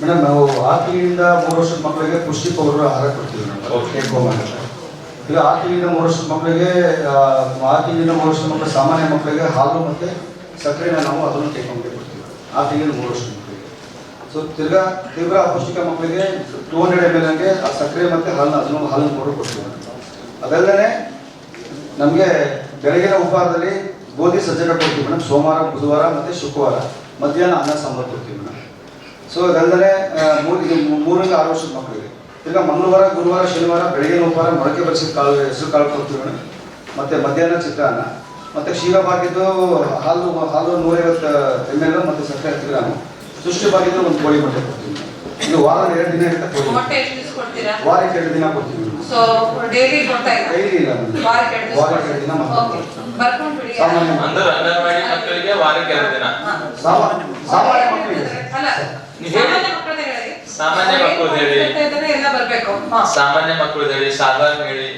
Madam ನಾವು ಆರು ತಿಂಗಳಿಂದ ಮೂರು ವರ್ಷದ ಮಕ್ಕಳಿಗೆ ಪುಷ್ಟಿ ಪೌಡರ್ ಆಹಾರ ಕೊಡ್ತೀವಿ ಮೇಡಮ್. ಈಗ ಆರು ತಿಂಗಳಿಂದ ಮೂರು ವರ್ಷದ ಮಕ್ಕಳಿಗೆ ಆ, ಆರು ತಿಂಗಳಿಂದ ಮೂರು ವರ್ಷದ ಮಕ್ಕಳು ಸಾಮಾನ್ಯ ಮಕ್ಕಳಿಗೆ ಹಾಲು ಮತ್ತು ಸಕ್ಕರೆನ ನಾವು ಅದನ್ನು ಟೇಕ್ ಹೋಮ್ಗೆ ಕೊಡ್ತೀವಿ. ಆರು ತಿಂಗಳಿಂದ ಮೂರು ವರ್ಷದ ಮಕ್ಕಳಿಗೆ. ಸೊ ತಿರ್ಗಾ ತೀವ್ರ ಅಪೌಷ್ಟಿಕ ಮಕ್ಕಳಿಗೆ ಟೂ ಹಂಡ್ರೆಡ್ ಎಂ ಎಲ್ ಹಂಗೆ ಆ ಸಕ್ಕರೆ ಮತ್ತು ಹಾಲನ್ನ ಅದನ್ನು ಹಾಲನ್ನು ಪೌಡರ್ ಕೊಡ್ತೀವಿ ಅದಲ್ಲದೆ ನಮಗೆ ಬೆಳಗಿನ ಉಪಹಾರದಲ್ಲಿ ಗೋಧಿ ಸಜ್ಜನ ಕೊಡ್ತೀವಿ ಮೇಡಮ್. ಸೋಮವಾರ ಬುಧವಾರ ಮತ್ತು ಶುಕ್ರವಾರ ಮಧ್ಯಾಹ್ನ ಅನ್ನ ಸಾಂಬಾರು ಕೊಡ್ತೀವಿ ಮೇಡಮ್. ಸೊ ಅದಲ್ಲದೆ ಮೂರು ಇದು ಮೂರರಿಂದ ಆರು ವರ್ಷದ ಮಕ್ಕಳಿಗೆ. ಈಗ ಮಂಗಳವಾರ ಗುರುವಾರ ಶನಿವಾರ ಬೆಳಗ್ಗೆ ಉಪಹಾರ ಮೊಳಕೆ ಬರಿಸಿದ ಕಾಳು ಹೆಸರು ಕಾಳು ಕೊಡ್ತೀವಿ ಮತ್ತೆ ಮಧ್ಯಾಹ್ನ ಚಿತ್ರಾನ್ನ ಮತ್ತೆ ಕ್ಷೀರ ಬಾಕಿದ್ದು ಹಾಲು ಹಾಲು ನೂರೈವತ್ತು ಎಂ ಎಲ್ ಮತ್ತು ಸಕ್ಕರೆ ಹತ್ತು ಗ್ರಾಮು ಸೃಷ್ಟಿ ಬಾಕಿದ್ದು ಒಂದು ಕೋಳಿ ಮೊಟ್ಟೆ ಕೊಡ್ತೀವಿ ಇದು ವಾರ ಎರಡು ದಿನ ಕೊಡ್ತೀರಾ? ವಾರಕ್ಕೆ ಎರಡು ದಿನ ಕೊಡ್ತೀವಿ ಸಾಮಾನ್ಯ ಮಕ್ಕಳಿಗೆ ಡೈಲಿ ಇಲ್ಲ. ವಾರಕ್ಕೆ ಎರಡು ದಿನ ಸಾಮಾನ್ಯ ಅಂದ್ರೆ ಸಾಮಾನ್ಯ ಮಕ್ಕಳು ಹೇಳಿ. ಸಾಮಾನ್ಯ ಮಕ್ಕಳು ಹೇಳಿ. ಸಾಧಾರಣ ಹೇಳಿ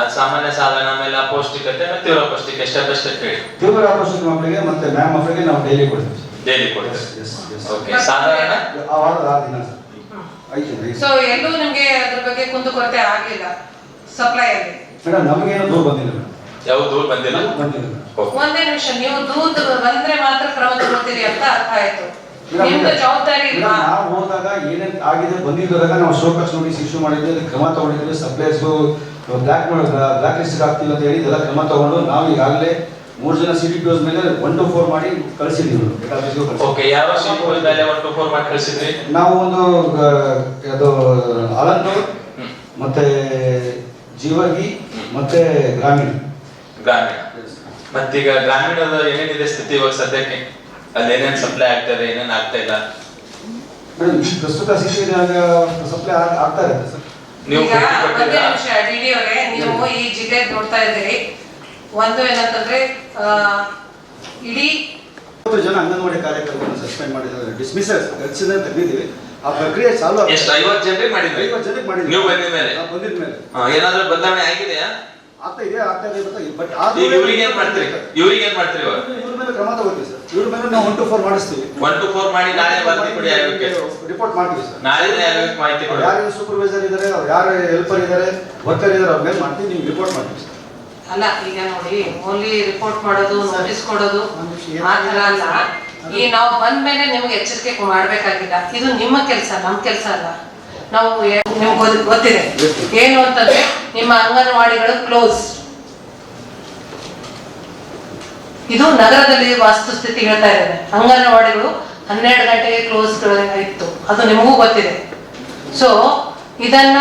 ಅದ್ ಸಾಮಾನ್ಯ ಸಾಧನ ಆಮೇಲೆ ಅಪೌಷ್ಟಿಕತೆ ಮತ್ತೆ ತೀವ್ರ ಅಪೌಷ್ಟಿಕ ಸ್ಟೆಪ್ ಬೈ ಸ್ಟೆಪ್ ಹೇಳಿ. ತೀವ್ರ ಅಪೌಷ್ಟಿಕ ಮಕ್ಕಳಿಗೆ ಮತ್ತೆ ಮ್ಯಾಮ್ ಮಕ್ಕಳಿಗೆ ನಾವು ಡೈಲಿ ಕೊಡ್ತೀವಿ ಡೈಲಿ ಕೊಡ್ತೀವಿ. ಓಕೆ ಸಾಧಾರಣ? ಆ ವಾರದ ದಿನ ಸೊ ಎಲ್ಲೂ ನಿಮಗೆ ಅದ್ರ ಬಗ್ಗೆ ಕುಂದುಕೊರತೆ ಆಗ್ಲಿಲ್ಲ. ಸಪ್ಲೈ ಅಲ್ಲಿ. ಮೇಡಮ್ ನಮಗೇನು ದೂರ ಬಂದಿಲ್ಲ ಮೇಡಮ್ ಯಾವ ದೂರ ಬಂದಿಲ್ಲ? ಬಂದಿಲ್ಲ. ಒಂದೇ ನಿಮಿಷ ನೀವು ದೂದ್ ಬಂದ್ರೆ ಮಾತ್ರ ಕ್ರಮ ತಗೋತೀರಿ ಅಂತ ಅರ್ಥ ಆಯ್ತು. ಜವಾಬ್ದಾರಿ ನಾವು ಹೋದಾಗ ಏನೇನು ಆಗಿದೆ ಬಂದಿದ್ದಾಗ ನಾವು ಶೋಕಸ್ ನೋಟಿಸ್ ಇಶ್ಯೂ ಮಾಡಿದ್ವಿ ಅದಕ್ಕೆ ಕ್ರಮ ತಗೊಂಡಿದ್ವಿ ಸಪ್ಲೈಸು ಬ್ಲ್ಯಾಕ್ ಬ್ಲ್ಯಾಕ್ ಲಿಸ್ಟ್ ಆಗ್ತಿಲ್ಲ ಅಂತ ಹೇಳಿ ಇದೆಲ್ಲ ಕ್ರಮ ತಗೊಂಡು ನಾವು ಈಗಾಗಲೇ ಮೂರು ಜನ ಸಿಟಿ ಡಿ ಮೇಲೆ ಒನ್ ಟು ಫೋರ್ ಮಾಡಿ ಕಳಿಸಿದ್ದೀವಿ. ಓಕೆ ಯಾವ ಮೇಲೆ ಒನ್ ಟು ಫೋರ್ ಮಾಡಿ ಕಳಿಸಿದ್ವಿ ನಾವು ಒಂದು ಅದು ಅಲಂತು ಮತ್ತೆ ಜೀವಗಿ ಮತ್ತೆ ಗ್ರಾಮೀಣ. ಗ್ರಾಮೀಣ. ಮತ್ತೀಗ ಗ್ರಾಮೀಣದ ಏನೇನಿದೆ ಸ್ಥಿತಿ ಇವಾಗ ಸದ್ಯಕ್ಕೆ? ಅಲ್ಲಿ ಏನೇನ್ ಸಪ್ಲೈ ಆಗ್ತದೆ ಏನೇನ್ ಆಗ್ತಾ ಇಲ್ಲ? ಮೇಡಮ್ ಈ ಪ್ರಸ್ತುತ ಸ್ಥಿತಿಯಾಗ ಸಪ್ಲೈ ಆಗ್ತಾ ಇರುತ್ತೆ ಸರ್. ನೀವು ಈಗ ಭೇಟಿ ಒಂದೇ ಕೊಟ್ಟಿದ್ದೀರಾ? ನಿಮಿಷ ಡಿಡಿ ಅವರೇ ನೀವು ಈ ಜಿಲ್ಲೆ ನೋಡ್ತಾ ಇದ್ದೀರಿ. ಒಂದು ಏನಂತಂದ್ರೆ ಆ, ಇಡೀ ಇಪ್ಪತ್ತು ಜನ ಅಂಗನವಾಡಿ ಕಾರ್ಯಕರ್ತರನ್ನು ಸಸ್ಪೆಂಡ್ ಮಾಡಿದ್ದಾರೆ. ಡಿಸ್ಮಿಸ್ ಕೆಲಸದಿಂದ ತೆಗೆದಿದ್ದೀವಿ ಆ ಪ್ರಕ್ರಿಯೆ ಚಾಲು ಆಗಿದೆ. ಎಷ್ಟು ಐವತ್ತು ಜನರಿಗೆ ಮಾಡಿದ್ರಿ? ಐವತ್ತು ಜನಕ್ಕೆ ಮಾಡಿದ್ದೀವಿ ನೀವು ಬಂದ ಮೇಲೆ? ನಾವು ಬಂದಿದ ಮೇಲೆ. ಏನಾದ್ರೂ ಬದಲಾವಣೆ ಆಗಿದೆಯಾ? ಆಗ್ತಾ ಇದೆ ಆಗ್ತಾ ಇದೆ ಬಟ್ ಈಗ ಇವ್ರಿಗೆ ಏನ್ ಮಾಡ್ತೀರಿ? ಇವ್ರಿಗೆ ಏನ್ ಮಾಡ್ತೀರಿ ಇವಾಗ? ಇವ್ರ ಮೇಲೆ ಕ್ರಮ ತಗೋತೀವಿ ಸರ್. ಇವ್ರ ಮೇಲೆ ನಾವು ಒನ್ ಟು ಫೋರ್ ಮಾಡಿಸ್ತೀವಿ. ಒನ್ ಟು ಫೋರ್ ಮಾಡಿ ನಾಳೆ ವರದಿ ಕೊಡಿ ಆಯೋಗಕ್ಕೆ ರಿಪೋರ್ಟ್ ಮಾಡ್ತೀವಿ ಸರ್ ನಾಳೆ ಆಯೋಗಕ್ಕೆ ಮಾಹಿತಿ ಕೊಡಿ ಯಾರು ಸೂಪರ್ವೈಸರ್ ಇದ್ದಾರೆ ಅವ್ರು ಯಾರು ಹೆಲ್ಪರ್ ಇದ್ದಾರೆ ವರ್ಕರ್ ಇದ್ದಾರೆ ಅವ್ರ ಮೇಲೆ ಮಾಡ್ತೀವಿ ನೀವು ರಿಪೋರ್ಟ್ ಮಾಡ್ತೀವಿ ಸರ್ ಅಲ್ಲ ಈಗ ನೋಡಿ ಓನ್ಲಿ ರಿಪೋರ್ಟ್ ಮಾಡೋದು ನೋಟಿಸ್ ಕೊಡೋದು ಆ ಥರ ಅಲ್ಲ. ಈ ನಾವು ಬಂದ ಮೇಲೆ ನಿಮ್ಗೆ ಎಚ್ಚರಿಕೆ ಮಾಡ್ಬೇಕಾಗಿಲ್ಲ. ಇದು ನಿಮ್ಮ ಕೆಲಸ ನಮ್ಮ ಕೆಲಸ ಅಲ್ಲ. ನಾವು ನಿಮ್ಗೆ ಗೊತ್- ಗೊತ್ತಿದೆ. ಏನು ಅಂತಂದ್ರೆ ನಿಮ್ಮ ಅಂಗನವಾಡಿಗಳು ಕ್ಲೋಸ್ ಇದು ನಗರದಲ್ಲಿ ವಾಸ್ತುಸ್ಥಿತಿ ಹೇಳ್ತಾ ಇದ್ದಾರೆ ಅಂಗನವಾಡಿಗಳು ಹನ್ನೆರಡು ಗಂಟೆಗೆ ಕ್ಲೋಸ್ ಇತ್ತು. ಅದು ನಿಮಗೂ ಗೊತ್ತಿದೆ. ಸೊ ಇದನ್ನ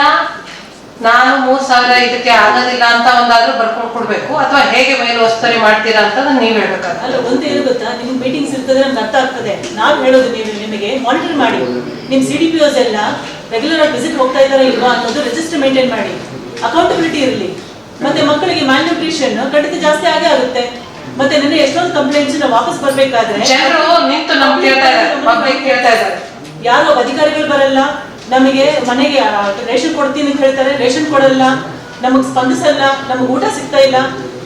ನಾನು ಮೂರ್ ಸಾವಿರ ಇದಕ್ಕೆ ಆಗೋದಿಲ್ಲ ಅಂತ ಒಂದಾದ್ರೂ ಬರ್ಕೊಂಡು ಕೊಡ್ಬೇಕು. ಅಥವಾ ಹೇಗೆ ಮೇಲು ವಸ್ತುರಿ ಮಾಡ್ತೀರಾ ಅಂತ ನೀವ್ ಹೇಳ್ಬೇಕಾದ್ರೆ. ಅಲ್ಲ, ಒಂದು ಗೊತ್ತಾ? ನಿಮ್ಗೆ ಮೀಟಿಂಗ್ಸ್ ಇರ್ತದೆ ನಮ್ಗೆ ಅರ್ಥ ಆಗ್ತದೆ. ನಾವು ಹೇಳೋದು ನೀವು ನಿಮಗೆ ಮಾನಿಟರ್ ಮಾಡಿ. ನಿಮ್ಮ ಸಿ ಡಿ ಪಿ ಓಸ್ ಎಲ್ಲ ರೆಗ್ಯುಲರ್ ಆಗಿ ವಿಸಿಟ್ ಹೋಗ್ತಾ ಇದಾರೆ ಇಲ್ವಾ ಅನ್ನೋದು ರಿಜಿಸ್ಟರ್ ಮೇಂಟೈನ್ ಮಾಡಿ. ಅಕೌಂಟಬಿಲಿಟಿ ಇರಲಿ. ಮತ್ತೆ ಮಕ್ಕಳಿಗೆ ನ್ಯೂಟ್ರಿಷನ್ ಖಂಡಿತ ಜಾಸ್ತಿ ಆಗೇ ಆಗುತ್ತೆ. ಮತ್ತೆ ನಿನ್ನೆ ಎಷ್ಟೊಂದು ಕಂಪ್ಲೇಂಟ್ಸ್ ವಾಪಸ್ ಬರ್ಬೇಕಾದ್ರೆ? ಜನರು ನಿಂತು ನಮ್ಗೆ ಕೇಳ್ತಾ ಇದ್ದಾರೆ ಪಬ್ಲಿಕ್ ಕೇಳ್ತಾ ಇದ್ದಾರೆ ಯಾರು ಅಧಿಕಾರಿಗಳು ಬರಲ್ಲ ನಮಗೆ ಮನೆಗೆ ರೇಷನ್ ಕೊಡ್ತೀನಿ ಅಂತ ಹೇಳ್ತಾರೆ ರೇಷನ್ ಕೊಡಲ್ಲ ನಮಗೆ ಸ್ಪಂದಿಸಲ್ಲ ನಮಗೆ ಊಟ ಸಿಗ್ತಾ ಇಲ್ಲ.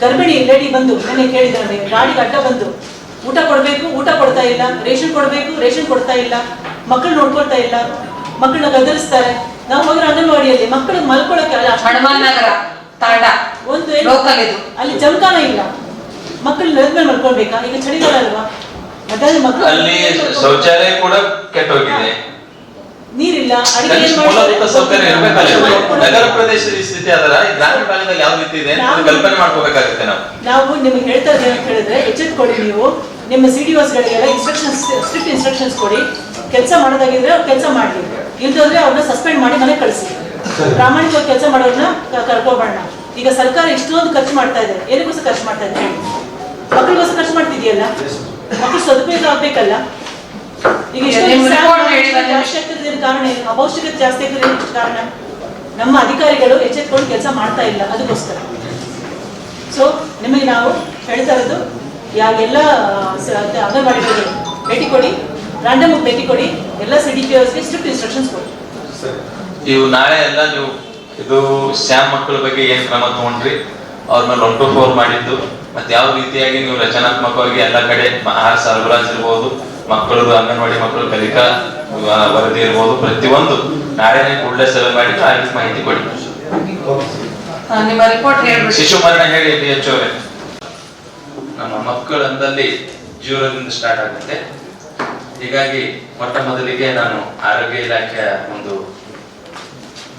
ಗರ್ಭಿಣಿ ಲೇಡಿ ಬಂದು ನನಗೆ ಕೇಳಿದ್ರೆ ಗಾಡಿಗೆ ಅಡ್ಡ ಬಂದು ಊಟ ಕೊಡಬೇಕು ಊಟ ಕೊಡ್ತಾ ಇಲ್ಲ ರೇಷನ್ ಕೊಡಬೇಕು ರೇಷನ್ ಕೊಡ್ತಾ ಇಲ್ಲ ಮಕ್ಕಳು ನೋಡ್ಕೊಳ್ತಾ ಇಲ್ಲ ಮಕ್ಕಳನ್ನ ಗದರಿಸ್ತಾರೆ. ನಾವು ಹೋಗಿರೋ ಅಂಗನವಾಡಿಯಲ್ಲಿ ಮಕ್ಕಳು ಮಲ್ಕೊಳಕ್ಕೆ ಒಂದು ಅಲ್ಲಿ ಜಮಖಾನ ಇಲ್ಲ. ಮಕ್ಕಳು ನೆಲದ ಮೇಲೆ ಮಲ್ಕೊಳ್ಬೇಕಾ ಈಗ ಚಳಿಗಾಲ ಅಲ್ವಾ ಅದಾದ್ರೆ ಮಕ್ಕಳು ಅಲ್ಲಿ ಶೌಚಾಲಯ ಕೂಡ ಕೆಟ್ಟೋಗಿದೆ. ನೀರಿಲ್ಲ ಅಡಿಗೆ ಏನ್ ಮೂಲಭೂತ ಮಾಡ್ತಾರೆ? ಸೌಕರ್ಯ ಇರ್ಬೇಕಲ್ಲ ನಗರ ಪ್ರದೇಶದ ಸ್ಥಿತಿ ಅದರ ಈ ಗ್ರಾಮೀಣ ಭಾಗದಲ್ಲಿ ಯಾವ ರೀತಿ ಇದೆ ಅಂತ ನಾವು- ಕಲ್ಪನೆ ಮಾಡ್ಕೋಬೇಕಾಗುತ್ತೆ ನಾವು. ನಾವು ನಿಮಗೆ ಹೇಳ್ತಾ ಇದ್ದೀವಿ ಅಂತ ಹೇಳಿದ್ರೆ ಎಚ್ಚೆತ್ಕೊಳ್ಳಿ ನೀವು. ನಿಮ್ಮ ಸಿ ಡಿ ಗಳಿಗೆಲ್ಲ ಇನ್ಸ್ಟ್ರಕ್ಷನ್ಸ್ ಸ್ಟ್ರಿಕ್ಟ್ ಇನ್ಸ್ಟ್ರಕ್ಷನ್ಸ್ ಕೊಡಿ. ಕೆಲಸ ಮಾಡೋದಾಗಿದ್ರೆ ಅವ್ರು ಕೆಲಸ ಮಾಡಲಿ. ಇಲ್ದೋದ್ರೆ ಅವ್ರನ್ನ ಸಸ್ಪೆಂಡ್ ಮಾಡಿ ಮನೆ ಕಳಿಸಿ. ಪ್ರಾಮಾಣಿಕವಾಗಿ ಕೆಲಸ ಮಾಡೋದನ್ನ ಕರ್ಕೋಬಾರ ಈಗ ಸರ್ಕಾರ ಇಷ್ಟೊಂದು ಖರ್ಚು ಮಾಡ್ತಾ ಇದೆ. ಏನಕ್ಕೋಸ್ಕರ ಖರ್ಚು ಮಾಡ್ತಾ ಇದೆ? ಹೇಳಿ ಮಕ್ಕಳಿಗೋಸ್ಕರ ಖರ್ಚು ಮಾಡ್ತಿದ್ಯಲ್ಲ? ಮಕ್ಕಳು ಸದುಪಯೋಗ ಆಗ್ಬೇಕಲ್ಲ? ಈಗ ಕಾರಣ ಏನು? ಅಪೌಷ್ಟಿಕತೆ ಜಾಸ್ತಿ ಆಗ್ತಿರೋದಕ್ಕೆ ಕಾರಣ? ನಮ್ಮ ಅಧಿಕಾರಿಗಳು ಎಚ್ಚೆತ್ಕೊಂಡು ಕೆಲಸ ಮಾಡ್ತಾ ಇಲ್ಲ ಅದಕ್ಕೋಸ್ಕರ. ಸೊ ನಿಮಗೆ ನಾವು ಹೇಳ್ತಾ ಇರೋದು ಯಾ ಎಲ್ಲ ಅಂಗನವಾಡಿಗಳಿಗೆ ಭೇಟಿ ಕೊಡಿ ರ್ಯಾಂಡಮ್ ಭೇಟಿ ಕೊಡಿ ಎಲ್ಲ C D P strict instructions ಕೊಡಿ. ಸರ್ ಇವು ನಾಳೆ ಎಲ್ಲ ನೀವು ಇದು ಶ್ಯಾಮ್ ಮಕ್ಕಳ ಬಗ್ಗೆ ಏನ್ ಕ್ರಮ ತಗೊಂಡ್ರಿ? ಅವ್ರ ಮೇಲೆ ಒನ್ ಟು ಫೋರ್ ಮಾಡಿದ್ದು. ಮತ್ತೆ ಯಾವ ರೀತಿಯಾಗಿ ನೀವು ರಚನಾತ್ಮಕವಾಗಿ ಎಲ್ಲ ಕಡೆ ಆಹಾರ ಸರಬರಾಜು ಇರ್ಬೋದು ಮಕ್ಕಳದು ಅಂಗನವಾಡಿ ಮಕ್ಕಳು ಕಲಿಕಾ ವರದಿ ಇರ್ಬೋದು ಪ್ರತಿಯೊಂದು ನಾಳೆ ಕೂಡಲೇ ಸಭೆ ಮಾಡಿ ಮಾಹಿತಿ ಕೊಡಿ. ಶಿಶು ಮರಣ ಹೇಳಿ ಡಿ ಎಚ್ ಅವರೇ. ನಮ್ಮ ಮಕ್ಕಳಂದಲ್ಲಿ ಜೀವನದಿಂದ ಸ್ಟಾರ್ಟ್ ಆಗುತ್ತೆ. ಹೀಗಾಗಿ ಮೊಟ್ಟ ಮೊದಲಿಗೆ ನಾನು ಆರೋಗ್ಯ ಇಲಾಖೆಯ ಒಂದು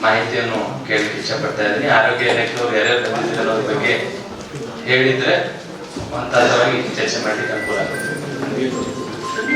ಮಾಹಿತಿಯನ್ನು ಕೇಳಲಿಕ್ಕೆ ಇಷ್ಟಪಡ್ತಾ ಇದ್ದೀನಿ. ಆರೋಗ್ಯ ಇಲಾಖೆಯವರು ಯಾರ್ಯಾರು ಬಂದಿದ್ದಾರೆ ಬಗ್ಗೆ ಹೇಳಿದ್ರೆ ಹಂತವಾಗಿ ಚರ್ಚೆ ಮಾಡಲಿಕ್ಕೆ ಅನುಕೂಲ ಆಗುತ್ತೆ.